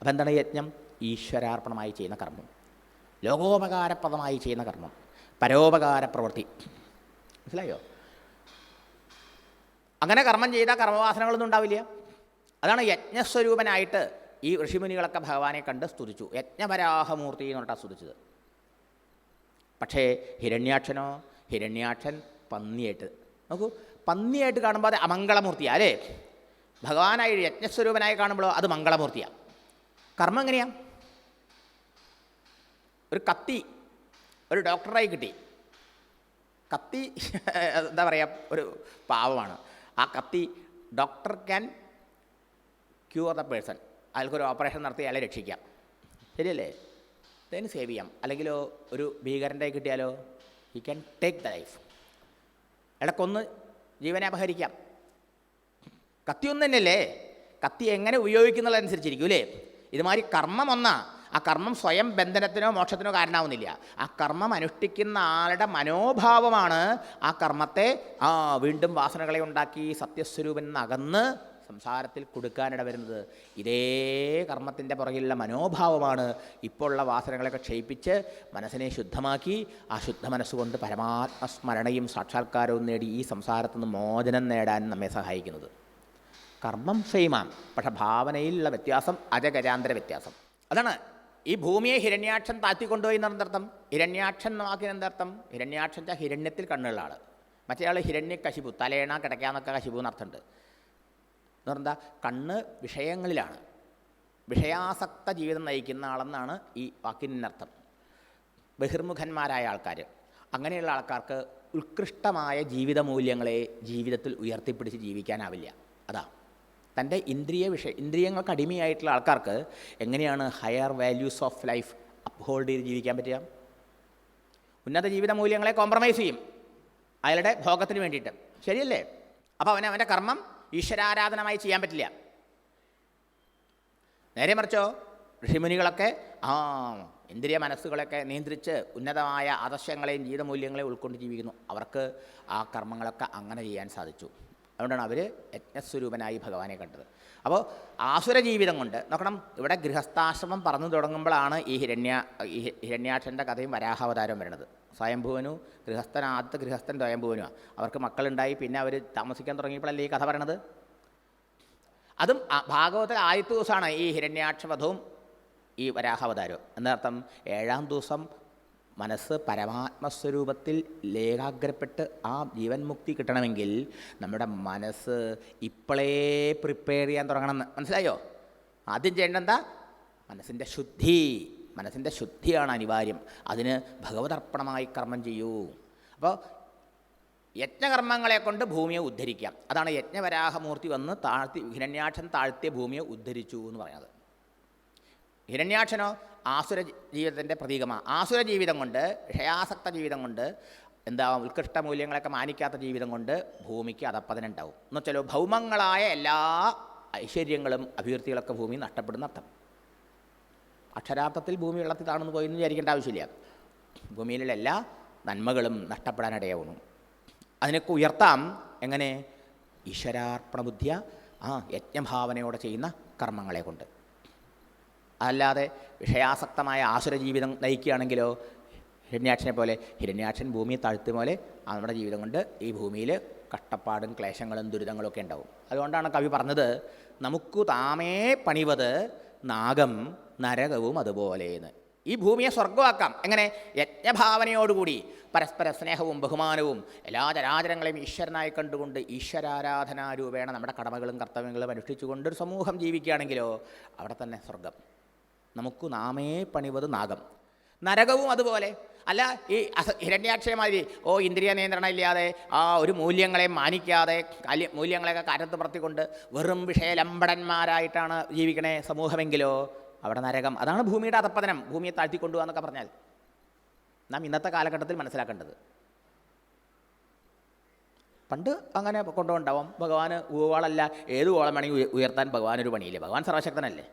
അപ്പം എന്താണ് യജ്ഞം? ഈശ്വരാർപ്പണമായി ചെയ്യുന്ന കർമ്മം. ലോകോപകാരപ്രദമായി ചെയ്യുന്ന കർമ്മം. പരോപകാര പ്രവൃത്തി മനസ്സിലായോ? അങ്ങനെ കർമ്മം ചെയ്താൽ കർമ്മവാസനകളൊന്നും ഉണ്ടാവില്ല. അതാണ് യജ്ഞസ്വരൂപനായിട്ട് ഈ ഋഷിമുനികളൊക്കെ ഭഗവാനെ കണ്ട് സ്തുതിച്ചു. യജ്ഞപരാഹമൂർത്തി എന്ന് പറഞ്ഞാൽ സ്തുതിച്ചത്. പക്ഷേ ഹിരണ്യാക്ഷനോ ഹിരണ്യാക്ഷൻ പന്നിയായിട്ട്. നോക്കൂ പന്നിയായിട്ട് കാണുമ്പോൾ അത് അമംഗളമൂർത്തിയാണ് അല്ലേ? ഭഗവാനായി യജ്ഞസ്വരൂപനായി കാണുമ്പോഴോ അത് മംഗളമൂർത്തിയാണ് കർമ്മം എങ്ങനെയാണ് ഒരു കത്തി ഒരു ഡോക്ടറായി കിട്ടി. കത്തി എന്താ പറയുക ഒരു പാവമാണ്. ആ കത്തി doctor can cure the person. അയാൾക്കൊരു ഓപ്പറേഷൻ നടത്തി അയാളെ രക്ഷിക്കാം. ശരിയല്ലേ? അതിന് സേവ് ചെയ്യാം. അല്ലെങ്കിലോ ഒരു ഭീകരന്റെ കിട്ടിയാലോ? He can take the life ഇടക്കൊന്ന് കൊന്ന് ജീവനെ അപഹരിക്കാം. കത്തി ഒന്നു തന്നെയല്ലേ കത്തി എങ്ങനെ ഉപയോഗിക്കുന്നതനുസരിച്ചിരിക്കും അല്ലേ? ഇതുമാതിരി കർമ്മം ഒന്നാ. ആ കർമ്മം സ്വയം ബന്ധനത്തിനോ മോക്ഷത്തിനോ കാരണമാവുന്നില്ല. ആ കർമ്മം അനുഷ്ഠിക്കുന്ന ആളുടെ മനോഭാവമാണ് ആ കർമ്മത്തെ ആ വീണ്ടും വാസനകളെ ഉണ്ടാക്കി സത്യസ്വരൂപൻ അകന്ന് സംസാരത്തിൽ കൊടുക്കാനിട വരുന്നത്. ഇതേ കർമ്മത്തിന്റെ പുറകിലുള്ള മനോഭാവമാണ് ഇപ്പോൾ ഉള്ള വാസനകളൊക്കെ ക്ഷയിപ്പിച്ച് മനസ്സിനെ ശുദ്ധമാക്കി ആ ശുദ്ധ മനസ്സുകൊണ്ട് പരമാത്മസ്മരണയും സാക്ഷാത്കാരവും നേടി ഈ സംസാരത്തു നിന്ന് മോചനം നേടാൻ നമ്മെ സഹായിക്കുന്നത്. കർമ്മം സെയിമാണ് പക്ഷെ ഭാവനയിലുള്ള വ്യത്യാസം അജഗജാന്തര വ്യത്യാസം. അതാണ് ഈ ഭൂമിയെ ഹിരണ്യാക്ഷൻ താഴ്ത്തിക്കൊണ്ടുപോയി എന്നർത്ഥം ഹിരണ്യാക്ഷൻ എന്ന വാക്കിന് എന്തർത്ഥം? ഹിരണ്യാക്ഷൻ വെച്ചാൽ ഹിരണ്യത്തിൽ കണ്ണുള്ള ആൾ മറ്റേ ആൾ ഹിരണ്യ കശിപു തലേണ കിടക്കാന്നൊക്കെ കശിപു എന്നർത്ഥമുണ്ട്. എന്ന് പറഞ്ഞാൽ കണ്ണ് വിഷയങ്ങളിലാണ്. വിഷയാസക്ത ജീവിതം നയിക്കുന്ന ആളെന്നാണ് ഈ വാക്കിനർത്ഥം ബഹിർമുഖന്മാരായ ആൾക്കാർ അങ്ങനെയുള്ള ആൾക്കാർക്ക് ഉത്കൃഷ്ടമായ ജീവിത മൂല്യങ്ങളെ ജീവിതത്തിൽ ഉയർത്തിപ്പിടിച്ച് ജീവിക്കാനാവില്ല. അതാ. തന്റെ ഇന്ദ്രിയ വിഷയ ഇന്ദ്രിയങ്ങൾക്ക് അടിമയായിട്ടുള്ള ആൾക്കാർക്ക് എങ്ങനെയാണ് higher values of life uphold ചെയ്ത് ജീവിക്കാൻ പറ്റുക? ഉന്നത ജീവിത മൂല്യങ്ങളെ കോംപ്രമൈസ് ചെയ്യും. അയാളുടെ ഭോഗത്തിന് വേണ്ടിയിട്ട്. ശരിയല്ലേ? അപ്പോൾ അവന് അവന്റെ കർമ്മം ഈശ്വരാരാധനമായി ചെയ്യാൻ പറ്റില്ല. നേരെ മറിച്ചോ ഋഷിമുനികളൊക്കെ ആ ഇന്ദ്രിയ മനസ്സുകളൊക്കെ നിയന്ത്രിച്ച് ഉന്നതമായ ആദർശങ്ങളെയും ജീവിതമൂല്യങ്ങളെയും ഉൾക്കൊണ്ട് ജീവിക്കുന്നു. അവർക്ക് ആ കർമ്മങ്ങളൊക്കെ അങ്ങനെ ചെയ്യാൻ സാധിച്ചു. അതുകൊണ്ടാണ് അവർ യജ്ഞസ്വരൂപനായി ഭഗവാനെ കണ്ടത്. അപ്പോൾ ആസുര ജീവിതം കൊണ്ട് നോക്കണം ഇവിടെ ഗൃഹസ്ഥാശ്രമം പറഞ്ഞു തുടങ്ങുമ്പോഴാണ് ഈ ഹിരണ്യ ഈ ഹിരണ്യാക്ഷന്റെ കഥയും വരാഹാവതാരം വരുന്നത്. സ്വയംഭുവനു ഗൃഹസ്ഥൻ ആദ്യത്തെ ഗൃഹസ്ഥൻ സ്വയംഭുവനുമാണ് അവർക്ക് മക്കളുണ്ടായി പിന്നെ അവർ താമസിക്കാൻ തുടങ്ങിയപ്പോഴല്ലേ ഈ കഥ പറയണത്? അതും ഭാഗവത ആദ്യത്തെ ദിവസമാണ് ഈ ഹിരണ്യാക്ഷവധവും ഈ വരാഹാവതാരവും. എന്നർത്ഥം ഏഴാം ദിവസം മനസ്സ് പരമാത്മസ്വരൂപത്തിൽ ലേഖാഗ്രപ്പെട്ട് ആ ജീവൻ മുക്തി കിട്ടണമെങ്കിൽ നമ്മുടെ മനസ്സ് ഇപ്പോഴേ പ്രിപ്പയർ ചെയ്യാൻ തുടങ്ങണം മനസ്സിലായോ? ആദ്യം ചെയ്യേണ്ട എന്താ? മനസ്സിന്റെ ശുദ്ധി. മനസ്സിന്റെ ശുദ്ധിയാണ് അനിവാര്യം. അതിന് ഭഗവതർപ്പണമായി കർമ്മം ചെയ്യൂ. അപ്പോൾ യജ്ഞകർമ്മങ്ങളെ കൊണ്ട് ഭൂമിയെ ഉദ്ധരിക്കാം. അതാണ് യജ്ഞവരാഹമൂർത്തി വന്ന് താഴ്ത്തി ഹിരണ്യാക്ഷൻ താഴ്ത്തിയ ഭൂമിയെ ഉദ്ധരിച്ചു എന്ന് പറയുന്നത്. ഹിരണ്യാക്ഷനോ ആസുര ജീവിതത്തിന്റെ പ്രതീകമാണ് ആസുര ജീവിതം കൊണ്ട് ക്ഷയാസക്ത ജീവിതം കൊണ്ട് എന്താ ഉത്കൃഷ്ട മൂല്യങ്ങളൊക്കെ മാനിക്കാത്ത ജീവിതം കൊണ്ട് ഭൂമിക്ക് അതപ്പതനുണ്ടാവും. എന്ന് വെച്ചാലോ ഭൗമങ്ങളായ എല്ലാ ഐശ്വര്യങ്ങളും അഭിവൃദ്ധികളൊക്കെ ഭൂമി നഷ്ടപ്പെടുന്ന അർത്ഥം. അക്ഷരാർത്ഥത്തിൽ ഭൂമി വെള്ളത്തിൽ താണെന്ന് പോയി എന്ന് വിചാരിക്കേണ്ട ആവശ്യമില്ല. ഭൂമിയിലുള്ള എല്ലാ നന്മകളും നഷ്ടപ്പെടാനിടയാവുന്നു. അതിനൊക്കെ ഉയർത്താം എങ്ങനെ? ഈശ്വരാർപ്പണ ബുദ്ധിയ ആ യജ്ഞഭാവനയോടെ ചെയ്യുന്ന കർമ്മങ്ങളെ കൊണ്ട്. അല്ലാതെ വിഷയാസക്തമായ ആസുര ജീവിതം നയിക്കുകയാണെങ്കിലോ ഹിരണ്യാക്ഷനെ പോലെ ഹിരണ്യാക്ഷൻ ഭൂമിയെ താഴ്ത്തിയ പോലെ നമ്മുടെ ജീവിതം കൊണ്ട് ഈ ഭൂമിയിൽ കഷ്ടപ്പാടും ക്ലേശങ്ങളും ദുരിതങ്ങളും ഒക്കെ ഉണ്ടാവും. അതുകൊണ്ടാണ് കവി പറഞ്ഞത് നമുക്ക് താമേ പണിവത് നാഗം നരകവും അതുപോലെയെന്ന്. ഈ ഭൂമിയെ സ്വർഗമാക്കാം എങ്ങനെ? യജ്ഞഭാവനയോടുകൂടി പരസ്പര സ്നേഹവും ബഹുമാനവും എല്ലാ ചരാചരങ്ങളെയും ഈശ്വരനായി കണ്ടുകൊണ്ട് ഈശ്വരാരാധനാരൂപേണ നമ്മുടെ കടമകളും കർത്തവ്യങ്ങളും അനുഷ്ഠിച്ചുകൊണ്ട് ഒരു സമൂഹം ജീവിക്കുകയാണെങ്കിലോ അവിടെ തന്നെ സ്വർഗം നമുക്ക് നാമേ പണിവത് നാഗം. നരകവും അതുപോലെ. അല്ല ഈ ഹിരണ്യാക്ഷയമാതിരി ഓ ഇന്ദ്രിയ നിയന്ത്രണം ഇല്ലാതെ ആ ഒരു മൂല്യങ്ങളെ മാനിക്കാതെ മൂല്യങ്ങളെയൊക്കെ കരത്ത് പറത്തിക്കൊണ്ട് വെറും വിഷയലമ്പടന്മാരായിട്ടാണ് ജീവിക്കണേ സമൂഹമെങ്കിലോ അവിടെ നരകം. അതാണ് ഭൂമിയുടെ അതപ്പതനം ഭൂമിയെ താഴ്ത്തിക്കൊണ്ടുപോകാന്നൊക്കെ എന്നൊക്കെ പറഞ്ഞാൽ. നാം ഇന്നത്തെ കാലഘട്ടത്തിൽ മനസ്സിലാക്കേണ്ടത്. പണ്ട് അങ്ങനെ കൊണ്ടുപോകണ്ടാവും. ഭഗവാന് ഊവാളല്ല ഏത് ഓളം വേണമെങ്കിൽ ഉയർത്താൻ ഭഗവാൻ ഒരു പണിയില്ല? ഭഗവാൻ സർവശക്തനല്ലേ?